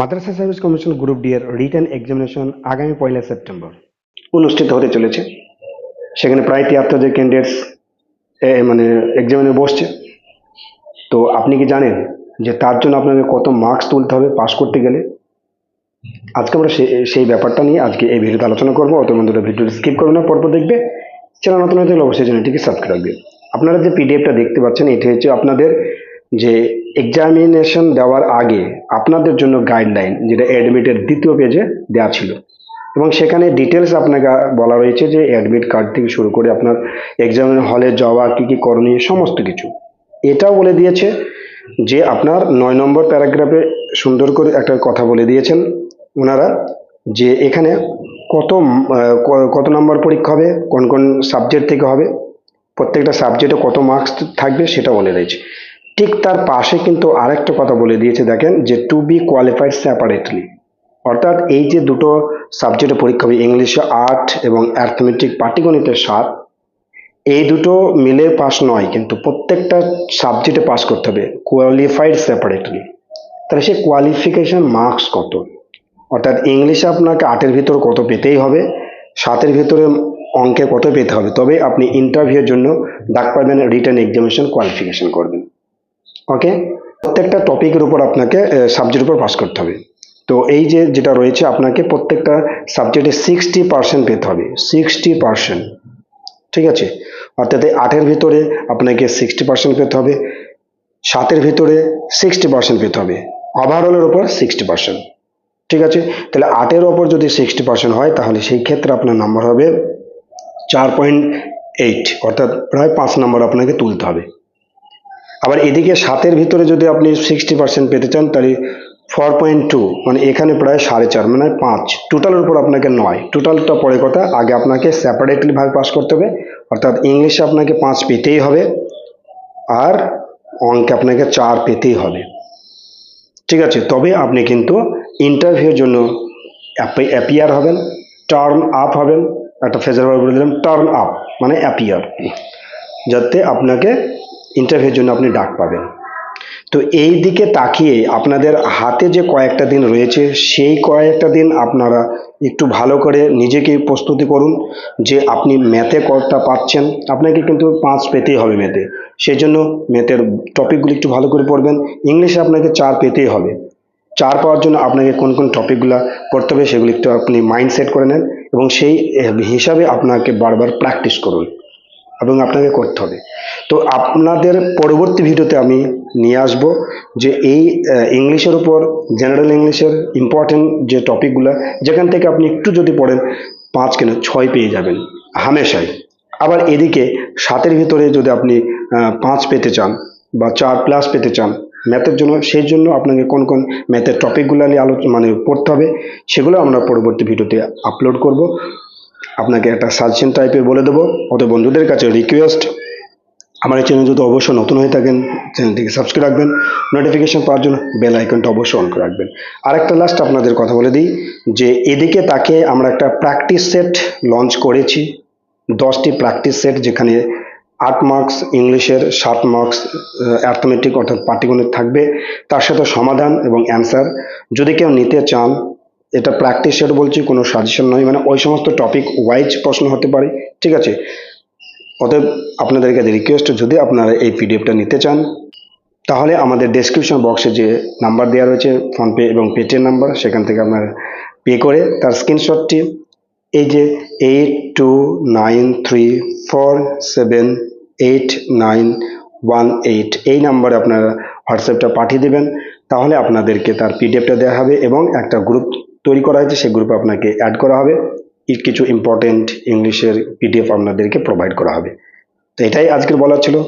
মাদ্রাসা service commission group D এর written examination আগামী পয়লা সেপ্টেম্বর। অনুষ্ঠিত হতে চলেছে। সেখানে প্রায় তিয়াত্তর জন ক্যান্ডিডেটস মানে এক্সামিনে বসছে। তো আপনি কি জানেন যে তার জন্য আপনাকে কত মার্কস তুলতে হবে পাস করতে গেলে? আজকে আমরা সেই ব্যাপারটা নিয়ে আজকে এই ভিডিওতে আলোচনা করব। অত বন্ধুরা ভিডিওটি স্কিপ করবে না, পরপর দেখবে। চ্যানেল নতুন হয়ে থাকলে অবশ্যই চ্যানেলটিকে সাবস্ক্রাইব আপনারা যে পিডিএফটা দেখতে পাচ্ছেন, এটি হচ্ছে আপনাদের যে এক্সামিনেশন দেওয়ার আগে আপনাদের জন্য গাইডলাইন যেটা অ্যাডমিটের দ্বিতীয় পেজে দেওয়া ছিল। এবং সেখানে ডিটেলস আপনাকে বলা রয়েছে যে অ্যাডমিট কার্ড থেকে শুরু করে আপনার এক্সামিন হলে যাওয়া, কী কী করণীয়, সমস্ত কিছু। এটাও বলে দিয়েছে যে আপনার নয় নম্বর প্যারাগ্রাফে সুন্দর করে একটা কথা বলে দিয়েছেন ওনারা যে এখানে কত কত নম্বর পরীক্ষা হবে, কোন কোন সাবজেক্ট থেকে হবে, প্রত্যেকটা সাবজেক্টে কত মার্কস থাকবে সেটা বলে দিয়েছে। ঠিক তার পাশে কিন্তু আরেকটা কথা বলে দিয়েছে, দেখেন, যে টু বি কোয়ালিফাইড সেপারেটলি অর্থাৎ এই যে দুটো সাবজেক্টে পরীক্ষা হবে, ইংলিশে আর্ট এবং অ্যাথমেটিক পাটিগণিতে সাত, এই দুটো মিলে পাস নয়, কিন্তু প্রত্যেকটা সাবজেক্টে পাস করতে হবে কোয়ালিফাইড সেপারেটলি তাহলে সে কোয়ালিফিকেশন মার্কস কত? অর্থাৎ ইংলিশে আপনাকে আটের ভিতর কত পেতেই হবে, সাতের ভিতরে অঙ্কে কত পেতে হবে, তবে আপনি ইন্টারভিউর জন্য ডাক পাবেন রিটার্ন এক্সামিনেশন কোয়ালিফিকেশন করবেন। ওকে প্রত্যেকটা টপিকের উপর আপনাকে সাবজেক্টের উপর পাস করতে হবে। তো এই যে যেটা রয়েছে, আপনাকে প্রত্যেকটা সাবজেক্টে সিক্সটি পার্সেন্ট পেতে হবে। সিক্সটি পার্সেন্ট ঠিক আছে? অর্থাৎ আটের ভিতরে আপনাকে সিক্সটি পার্সেন্ট পেতে হবে। সাতের ভিতরে সিক্সটি পার্সেন্ট পেতে হবে। ওভারঅলের উপর সিক্সটি পার্সেন্ট ঠিক আছে? তাহলে আটের ওপর যদি সিক্সটি পার্সেন্ট হয়, তাহলে সেই ক্ষেত্রে আপনার নাম্বার হবে চার পয়েন্ট এইট অর্থাৎ প্রায় পাঁচ নম্বর আপনাকে তুলতে হবে। আবার এদিকে সাতের ভিতরে যদি আপনি সিক্সটি পার্সেন্ট পেতে চান, তাহলে ফোর পয়েন্ট টু মানে এখানে প্রায় সাড়ে চার মানে পাঁচ। টোটালের উপর আপনাকে নয়। টোটালটা পরে কথা, আগে আপনাকে সেপারেটলি ভাবে পাস করতে হবে। অর্থাৎ ইংলিশে আপনাকে পাঁচ পেতেই হবে, আর অঙ্কে আপনাকে চার পেতেই হবে। ঠিক আছে, তবে আপনি কিন্তু ইন্টারভিউর জন্য অ্যাপিয়ার হবেন টার্ন আপ হবেন, একটা ফেজার বলে দিলাম টার্ন আপ মানে অ্যাপিয়ার যাতে আপনাকে ইন্টারভিউর জন্য আপনি ডাক পাবেন। তো এই দিকে তাকিয়ে আপনাদের হাতে যে কয়েকটা দিন রয়েছে, সেই কয়েকটা দিন আপনারা একটু ভালো করে নিজেকে প্রস্তুতি করুন যে আপনি ম্যাথে কতটা পাচ্ছেন। আপনাকে কিন্তু পাঁচ পেতেই হবে ম্যাথে। সেই জন্য ম্যাথের টপিকগুলো একটু ভালো করে পড়বেন। ইংলিশে আপনাকে চার পেতেই হবে। চার পাওয়ার জন্য আপনাকে কোন কোন টপিকগুলো পড়তে হবে সেগুলো একটু আপনি মাইন্ড সেট করে নেন এবং সেই হিসাবে আপনাকে বারবার প্র্যাকটিস করুন এবং আপনাকে করতে হবে। তো আপনাদের পরবর্তী ভিডিওতে আমি নিয়ে আসব যে এই ইংলিশের উপর জেনারেল ইংলিশের ইম্পর্টেন্ট যে টপিকগুলো যেখান থেকে আপনি একটু যদি পড়েন, পাঁচ কেন ছয় পেয়ে যাবেন, হামেশাই। আবার এদিকে সাতের ভিতরে যদি আপনি পাঁচ পেতে চান বা চার প্লাস পেতে চান ম্যাথের জন্য, সেই জন্য আপনাকে কোন কোন ম্যাথের টপিকগুলো নিয়ে আলোচনা মানে পড়তে হবে, সেগুলো আমরা পরবর্তী ভিডিওতে আপলোড করব। আপনাকে একটা সাজেশন টাইপের বলে দেবো অত বন্ধুদের কাছে রিকোয়েস্ট আমার এই চ্যানেল যদি অবশ্যই নতুন হয়ে থাকেন চ্যানেলটিকে সাবস্ক্রাইব রাখবেন নোটিফিকেশন পাওয়ার জন্য বেল আইকনটা অবশ্যই অন করে রাখবেন। আরেকটা লাস্ট আপনাদের কথা বলে দিই, যে এদিকে তাকে আমরা একটা প্র্যাকটিস সেট লঞ্চ করেছি। দশটি প্র্যাকটিস সেট যেখানে আট মার্কস ইংলিশের, সাত মার্কস অ্যাথমেটিক অর্থাৎ পাটিগণিত থাকবে। তার সাথে সমাধান এবং অ্যান্সার যদি কেউ নিতে চান, এটা প্র্যাকটিস সেট বলছি, কোনো সাজেশন নয়। মানে ওই সমস্ত টপিক ওয়াইজ প্রশ্ন হতে পারে, ঠিক আছে? অতএব আপনাদেরকে রিকোয়েস্ট যদি আপনারা এই পিডিএফটা নিতে চান, তাহলে আমাদের ডেসক্রিপশন বক্সে যে নাম্বার দেওয়া রয়েছে ফোনপে এবং পেটিএম নাম্বার সেখান থেকে আপনারা পে করে তার স্ক্রিনশটটি এই যে eight two nine three four seven eight nine one eight এই নাম্বারে আপনারা হোয়াটসঅ্যাপটা পাঠিয়ে দেবেন। তাহলে আপনাদেরকে তার পিডিএফটা দেওয়া হবে এবং একটা গ্রুপ তৈরি করা হয়েছে, সেই গ্রুপে আপনাকে অ্যাড করা হবে। কিছু ইম্পর্টেন্ট ইংলিশের পিডিএফ আপনাদেরকে প্রোভাইড করা হবে। তো এটাই আজকের বলার ছিল।